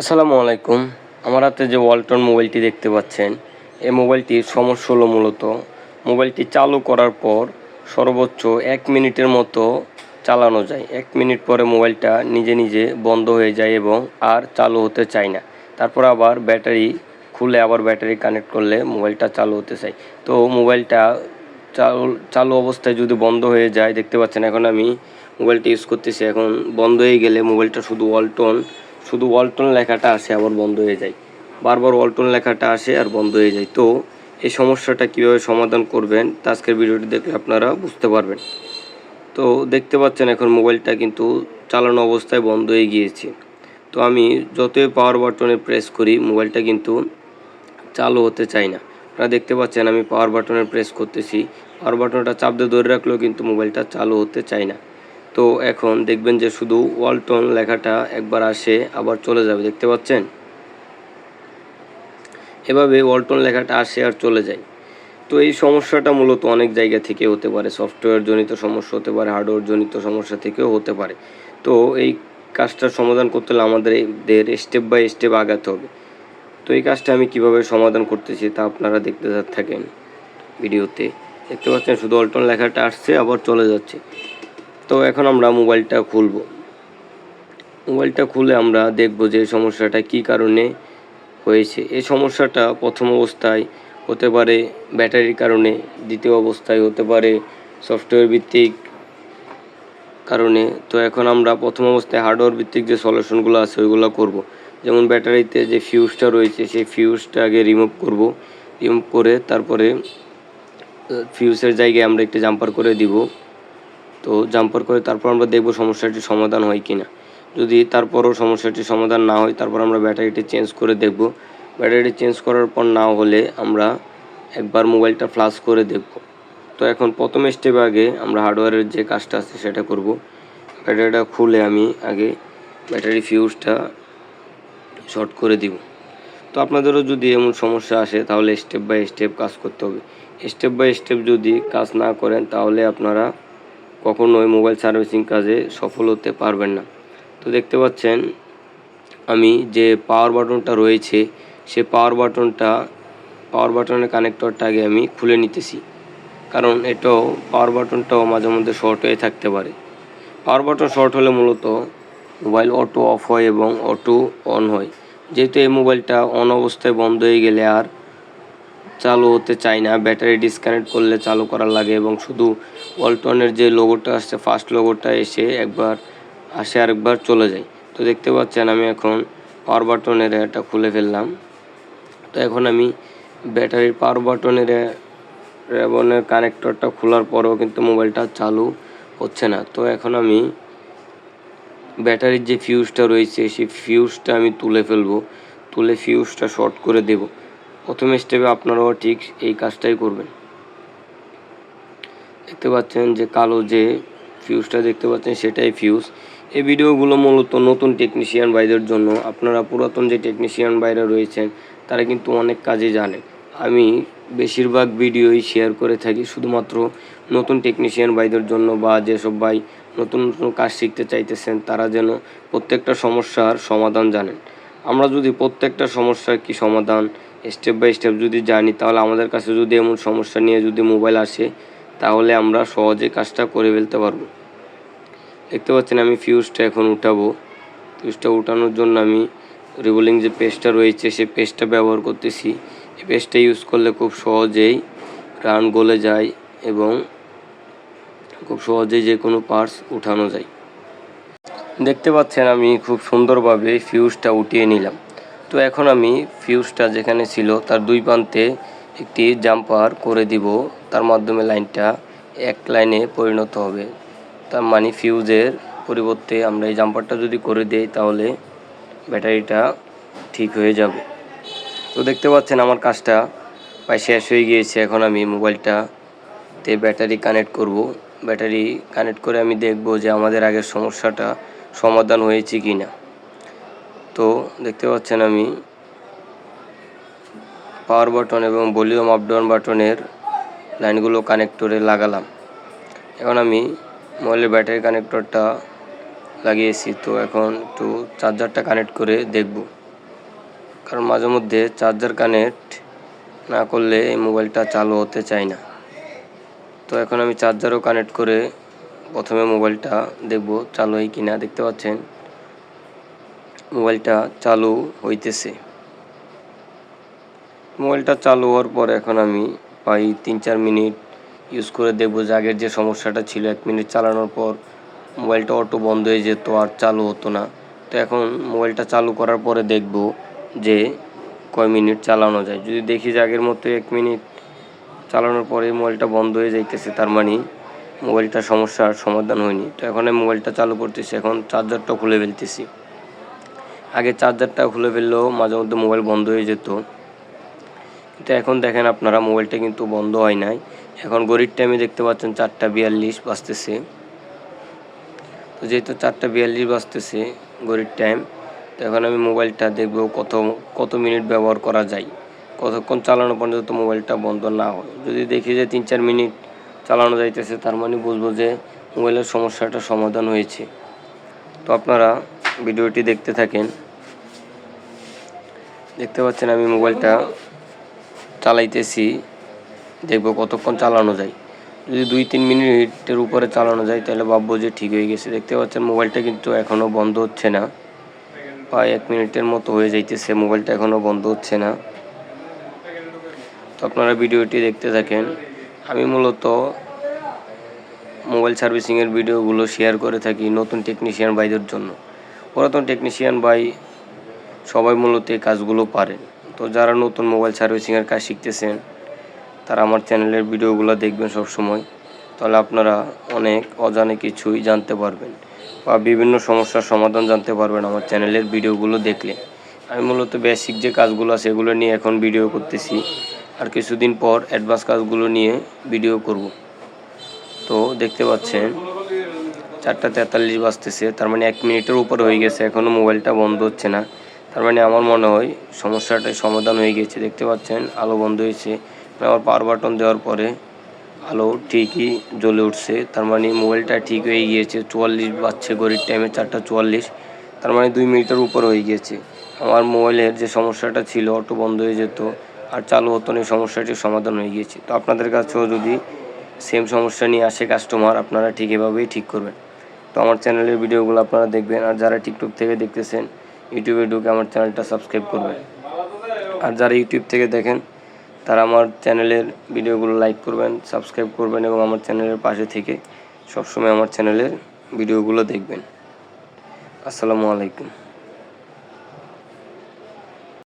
আসসালামু আলাইকুম। আমার হাতে যে ওয়ালটন মোবাইলটি দেখতে পাচ্ছেন এই মোবাইলটির সমস্যা হলো মূলত মোবাইলটি চালু করার পর সর্বোচ্চ এক মিনিটের মতো চালানো যায়। এক মিনিট পরে মোবাইলটা নিজে নিজে বন্ধ হয়ে যায় এবং আর চালু হতে চায় না। তারপর আবার ব্যাটারি খুলে আবার ব্যাটারি কানেক্ট করলে মোবাইলটা চালু হতে চায়। তো মোবাইলটা চালু চালু অবস্থায় যদি বন্ধ হয়ে যায়, দেখতে পাচ্ছেন এখন আমি মোবাইলটা ইউজ করতেছি। এখন বন্ধ হয়ে গেলে মোবাইলটা শুধু ওয়ালটন শুধু ওয়ালটন লেখাটা আসে, আবার বন্ধ হয়ে যায়। বারবার ওয়ালটন লেখাটা আসে আর বন্ধ হয়ে যায়। তো, এই সমস্যাটা কীভাবে সমাধান করবেন আজকের ভিডিওটি দেখলে আপনারা বুঝতে পারবেন। তো, দেখতে পাচ্ছেন এখন মোবাইলটা কিন্তু চালানো অবস্থায় বন্ধ হয়ে গিয়েছে। তো, আমি যতই পাওয়ার বাটনে প্রেস করি, মোবাইলটা কিন্তু চালু হতে চাই না। আপনারা দেখতে পাচ্ছেন, আমি পাওয়ার বাটনে প্রেস করতেছি। পাওয়ার বাটনটা চাপ দিয়ে ধরে রাখলেও কিন্তু মোবাইলটা চালু হতে চায় না। তো এখন দেখবেন যে শুধু ওয়ালটন লেখাটা একবার আসে, আবার চলে যাবে, দেখতে পাচ্ছেন? এভাবে ওয়ালটন লেখাটা আসে আর চলে যায়। তো এই সমস্যাটা মূলত অনেক জায়গা থেকে হতে পারে সফটওয়্যার জনিত সমস্যা হতে পারে হার্ডওয়্যার জনিত সমস্যা থেকেও হতে পারে। তো এই কাজটার সমাধান করতে হলে আমাদের স্টেপ বাই স্টেপ আগাতে হবে। তো এই কাজটা আমি কীভাবে সমাধান করতেছি তা আপনারা দেখতে থাকেন ভিডিওতে। দেখতে পাচ্ছেন, শুধু অল্টন লেখাটা আসছে, আবার চলে যাচ্ছে। তো এখন আমরা মোবাইলটা খুলব। মোবাইলটা খুলে আমরা দেখব যে সমস্যাটা কি কারণে হয়েছে। এই সমস্যাটা প্রথম অবস্থায় হতে পারে ব্যাটারির কারণে, দ্বিতীয় অবস্থায় হতে পারে সফটওয়্যার ভিত্তিক কারণে। তো এখন আমরা প্রথম অবস্থায় হার্ডওয়্যার ভিত্তিক যে সলিউশনগুলো আছে ওইগুলো করব। যেমন ব্যাটারিতে যে ফিউজটা রয়েছে, সেই ফিউজটা আগে রিমুভ করব। রিমুভ করে তারপরে ফিউজের জায়গায় আমরা একটি জাম্পার করে দিব। তো জাম্পার করে তারপর আমরা দেখব সমস্যাটি সমাধান হয় কি না যদি তারপরও সমস্যাটি সমাধান না হয়, তারপর আমরা ব্যাটারিটি চেঞ্জ করে দেখব। ব্যাটারিটি চেঞ্জ করার পর না হলে আমরা একবার মোবাইলটা ফ্লাশ করে দেখব। তো এখন প্রথম স্টেপ আগে আমরা হার্ডওয়্যারের যে কাজটা আছে সেটা করব। ব্যাটারিটা খুলে আমি আগে ব্যাটারি ফিউজটা শর্ট করে দিব। তো আপনাদেরও যদি এমন সমস্যা আসে, তাহলে স্টেপ বাই স্টেপ কাজ করতে হবে। স্টেপ বাই স্টেপ যদি কাজ না করেন, তাহলে আপনারা কখনোই মোবাইল সার্ভিসিং কাজে সফল হতে পারবেন না। তো দেখতে পাচ্ছেন, আমি যে পাওয়ার বাটনটা রয়েছে, সে পাওয়ার বাটনটা পাওয়ার বাটনের কানেক্টরটা আগে আমি খুলে নিতেছি। কারণ এটাও পাওয়ার বাটনটাও মাঝে মধ্যে শর্ট হয়ে থাকতে পারে। পাওয়ার বাটন শর্ট হলে মূলত মোবাইল অটো অফ হয় এবং অটো অন হয়। যেহেতু এই মোবাইলটা অন অবস্থায় বন্ধ হয়ে গেলে আর চালু হতে চায় না। ব্যাটারি ডিসকানেক্ট করলে চালু করার লাগে এবং শুধু ওয়ালটনের যে লোগোটা আসছে ফার্স্ট লোগোটা এসে একবার আসে আরেকবার চলে যায়। তো দেখতে পাচ্ছেন আমি এখন পাওয়ার বাটনের এটা খুলে ফেললাম। তো এখন আমি ব্যাটারির পাওয়ার বাটনের রেবনের কানেক্টরটা খোলার পরেও কিন্তু মোবাইলটা চালু হচ্ছে না। তো এখন আমি ব্যাটারির যে ফিউজটা রয়েছে, সেই ফিউজটা আমি তুলে ফেলব। তুলে ফিউজটা শর্ট করে দেব। প্রথম স্টেপে আপনারাও ঠিক এই কাজটাই করবেন। দেখতে পাচ্ছেন যে কালো যে ফিউজটা দেখতে পাচ্ছেন সেটাই ফিউজ এই ভিডিওগুলো মূলত নতুন টেকনিশিয়ান ভাইদের জন্য। আপনারা পুরাতন যে টেকনিশিয়ান ভাইরা রয়েছেন, তারা কিন্তু অনেক কাজে জানেন আমি বেশিরভাগ ভিডিওই শেয়ার করে থাকি। শুধুমাত্র নতুন টেকনিশিয়ান ভাইদের জন্য বা যেসব ভাই নতুন নতুন কাজ শিখতে চাইতেছেন, তারা যেন প্রত্যেকটা সমস্যার সমাধান জানেন। আমরা যদি প্রত্যেকটা সমস্যার কি সমাধান স্টেপ বাই স্টেপ যদি জানি, তাহলে আমাদের কাছে যদি এমন সমস্যা নিয়ে যদি মোবাইল আসে, তাহলে আমরা সহজে কাজটা করে ফেলতে পারব। দেখতে পাচ্ছেন আমি ফিউজটা এখন উঠাবো। ফিউজটা উঠানোর জন্য আমি রিবোলিং যে পেস্টটা রয়েছে, সেই পেস্টটা ব্যবহার করতেছি। এই পেস্টটা ইউজ করলে খুব সহজেই রান গলে যায় এবং খুব সহজেই যে কোনো পার্টস উঠানো যায়। দেখতে পাচ্ছেন আমি খুব সুন্দরভাবে ফিউজটা উঠিয়ে নিলাম। তো এখন আমি ফিউজটা যেখানে ছিল তার দুই প্রান্তে একটি জাম্পার করে দিব। তার মাধ্যমে লাইনটা এক লাইনে পরিণত হবে। তার মানে ফিউজের পরিবর্তে আমরা এই জাম্পারটা যদি করে দেই তাহলে ব্যাটারিটা ঠিক হয়ে যাবে। তো দেখতে পাচ্ছেন আমার কাজটা প্রায় শেষ হয়ে গিয়েছে। এখন আমি মোবাইলটাতে ব্যাটারি কানেক্ট করব। ব্যাটারি কানেক্ট করে আমি দেখব যে আমাদের আগের সমস্যাটা সমাধান হয়েছে কি না তো দেখতে পাচ্ছেন আমি পাওয়ার বাটন এবং ভলিউম আপ ডাউন বাটনের লাইনগুলো কানেক্টরে লাগালাম। এখন আমি মোবাইলের ব্যাটারি কানেক্টরটা লাগিয়েছি, তো এখন একটু চার্জারটা কানেক্ট করে দেখব। কারণ মাঝে মধ্যে চার্জার কানেক্ট না করলে এই মোবাইলটা চালু হতে চায় না। তো এখন আমি চার্জারও কানেক্ট করে প্রথমে মোবাইলটা দেখব, চালু হয় কি না দেখতে পাচ্ছেন। মোবাইলটা চালু হইতেছে। মোবাইলটা চালু হওয়ার পর এখন আমি প্রায় তিন চার মিনিট ইউজ করে দেখব যে আগের যে সমস্যাটা ছিল, এক মিনিট চালানোর পর মোবাইলটা অটো বন্ধ হয়ে যেত আর চালু হতো না। তো এখন মোবাইলটা চালু করার পরে দেখব যে কয় মিনিট চালানো যায়। যদি দেখি যে আগের মতো এক মিনিট চালানোর পরে মোবাইলটা বন্ধ হয়ে যাইতেছে, তার মানে মোবাইলটা সমস্যার সমাধান হয়নি। তো এখন আমি মোবাইলটা চালু করতেছি, এখন চার্জারটা খুলে ফেলতেছি। আগে চার্জারটা খুলে ফেললেও মাঝে মধ্যে মোবাইল বন্ধ হয়ে যেত। কিন্তু এখন দেখেন আপনারা, মোবাইলটা কিন্তু বন্ধ হয় নাই। এখন গড়ির টাইমে দেখতে পাচ্ছেন চারটা বিয়াল্লিশ বাজতেছে। তো যেহেতু চারটা বিয়াল্লিশ বাজতেছে গড়ির টাইম তো এখন আমি মোবাইলটা দেখব কত কত মিনিট ব্যবহার করা যায়। কতক্ষণ চালানো পর্যন্ত মোবাইলটা বন্ধ না হয়। যদি দেখি যে তিন চার মিনিট চালানো যাইতেছে, তার মানে বুঝব যে মোবাইলের সমস্যাটা সমাধান হয়েছে। তো আপনারা ভিডিওটি দেখতে থাকেন। দেখতে পাচ্ছেন আমি মোবাইলটা চালাইতেছি। দেখব কতক্ষণ চালানো যায়। যদি দুই তিন মিনিটের উপরে চালানো যায়, তাহলে ভাববো যে ঠিক হয়ে গেছে। দেখতে পাচ্ছেন মোবাইলটা কিন্তু এখনও বন্ধ হচ্ছে না। প্রায় এক মিনিটের মতো হয়ে যাইতেছে, মোবাইলটা এখনও বন্ধ হচ্ছে না। তো আপনারা ভিডিওটি দেখতে থাকেন। আমি মূলত মোবাইল সার্ভিসিংয়ের ভিডিওগুলো শেয়ার করে থাকি নতুন টেকনিশিয়ান ভাইদের জন্য। পুরাতন টেকনিশিয়ান ভাই সবাই মূলত এই কাজগুলো পারেন তো যারা নতুন মোবাইল সার্ভিসিংয়ের কাজ শিখতেছেন, তারা আমার চ্যানেলের ভিডিওগুলো দেখবেন সব সময় তাহলে আপনারা অনেক অজানে কিছুই জানতে পারবেন বা বিভিন্ন সমস্যার সমাধান জানতে পারবেন আমার চ্যানেলের ভিডিওগুলো দেখলে। আমি মূলত বেসিক যে কাজগুলো আছে এগুলো নিয়ে এখন ভিডিও করতেছি। আর কিছুদিন পর অ্যাডভান্স কাজগুলো নিয়ে ভিডিও করব। তো দেখতে পাচ্ছেন, চারটা তেতাল্লিশ বাজতেছে, তার মানে এক মিনিটের উপর হয়ে গেছে এখনও মোবাইলটা বন্ধ হচ্ছে না। তার মানে আমার মনে হয় সমস্যাটাই সমাধান হয়ে গেছে, দেখতে পাচ্ছেন, আলো বন্ধ হয়েছে। আমার পাওয়ার বাটন দেওয়ার পরে আলো ঠিকই জ্বলে উঠছে, তার মানে মোবাইলটা ঠিক হয়ে গিয়েছে, চুয়াল্লিশ বাজছে, ঘড়ির টাইমে চারটা চুয়াল্লিশ, তার মানে দুই মিনিটের উপর হয়ে গিয়েছে আমার মোবাইলের যে সমস্যাটা ছিল অটো বন্ধ হয়ে যেত, আর চালু হতো না সমস্যাটির সমাধান হয়ে গিয়েছে। তো আপনাদের কাছেও যদি সেম সমস্যা নিয়ে আসে কাস্টমার আপনারা ঠিক এভাবেই ঠিক করবেন। তো আমার চ্যানেলের ভিডিওগুলো আপনারা দেখবেন, আর যারা টিকটক থেকে দেখতেছেন ইউটিউবে ঢুকে আমার চ্যানেলটা সাবস্ক্রাইব করবেন আর যারা ইউটিউব থেকে দেখেন, তারা আমার চ্যানেলের ভিডিওগুলো লাইক করবেন, সাবস্ক্রাইব করবেন এবং আমার চ্যানেলের পাশে থেকে সবসময় আমার চ্যানেলের ভিডিওগুলো দেখবেন। আসসালামু আলাইকুম।